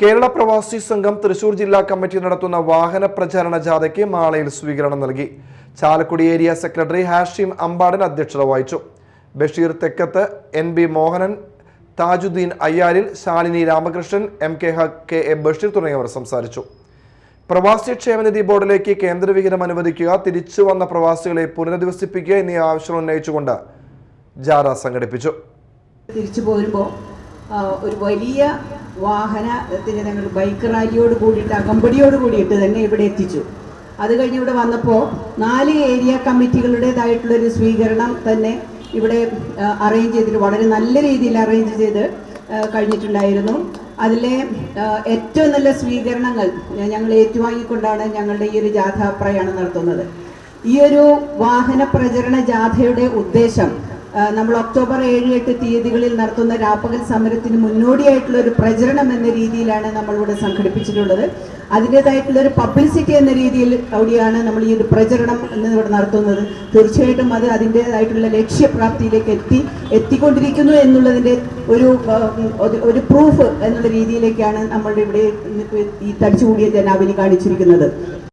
കേരള പ്രവാസി സംഘം തൃശൂർ ജില്ലാ കമ്മിറ്റി നടത്തുന്ന വാഹന പ്രചാരണ ജാഥയ്ക്ക് മാളയിൽ സ്വീകരണം നൽകി. ചാലക്കുടി ഏരിയ സെക്രട്ടറി ഹാഷിം അമ്പാടൻ അധ്യക്ഷത വഹിച്ചു. Basheer Thekkath N B Mohanan Thajudheen Ayyalil Shalini Ramakrishnan M K her K A Basheer തുടങ്ങിയവർ സംസാരിച്ചു. പ്രവാസി ക്ഷേമനിധി ബോർഡിലേക്ക് കേന്ദ്രവിഹിതം അനുവദിക്കുക തിരിച്ചു വന്ന പ്രവാസികളെ പുനരധിവസിപ്പിക്കുക എന്നീ ആവശ്യങ്ങൾ ഉന്നയിച്ചുകൊണ്ട് ജാഥ സംഘടിപ്പിച്ചു. തിരിച്ചു പോരുമ്പോൾ ഒരു വലിയ വാഹനത്തിന് ഞങ്ങൾ ബൈക്ക് റാലിയോട് കൂടിയിട്ട് അകമ്പടിയോട് കൂടിയിട്ട് തന്നെ ഇവിടെ എത്തിച്ചു. അത് കഴിഞ്ഞ് ഇവിടെ വന്നപ്പോൾ നാല് ഏരിയ കമ്മിറ്റികളുടേതായിട്ടുള്ളൊരു സ്വീകരണം തന്നെ ഇവിടെ അറേഞ്ച് ചെയ്തിട്ട് വളരെ നല്ല രീതിയിൽ അറേഞ്ച് ചെയ്ത് കഴിഞ്ഞിട്ടുണ്ടായിരുന്നു. അതിലെ ഏറ്റവും നല്ല സ്വീകരണങ്ങൾ ഞങ്ങൾ ഏറ്റുവാങ്ങിക്കൊണ്ടാണ് ഞങ്ങളുടെ ഈ ഒരു ജാഥ പ്രയാണം നടത്തുന്നത്. ഈ ഒരു വാഹന പ്രചരണ ജാഥയുടെ ഉദ്ദേശം നമ്മൾ ഒക്ടോബർ ഏഴ് എട്ട് തീയതികളിൽ നടത്തുന്ന രാപ്പകൽ സമരത്തിന് മുന്നോടിയായിട്ടുള്ള ഒരു പ്രചരണം എന്ന രീതിയിലാണ് നമ്മളിവിടെ സംഘടിപ്പിച്ചിട്ടുള്ളത്. അതിന്റെതായിട്ടുള്ള ഒരു പബ്ലിസിറ്റി എന്ന രീതിയിൽ കൂടിയാണ് നമ്മൾ ഈ ഒരു പ്രചരണം എന്നിവിടെ നടത്തുന്നത്. തീർച്ചയായിട്ടും അത് അതിന്റെതായിട്ടുള്ള ലക്ഷ്യപ്രാപ്തിയിലേക്ക് എത്തി എത്തിക്കൊണ്ടിരിക്കുന്നു എന്നുള്ളതിന്റെ ഒരു ഒരു- പ്രൂഫ് എന്നുള്ള രീതിയിലേക്കാണ് നമ്മളുടെ ഇവിടെ ഈ തടിച്ചുകൂടിയ ജനാവിനി കാണിച്ചിരിക്കുന്നത്.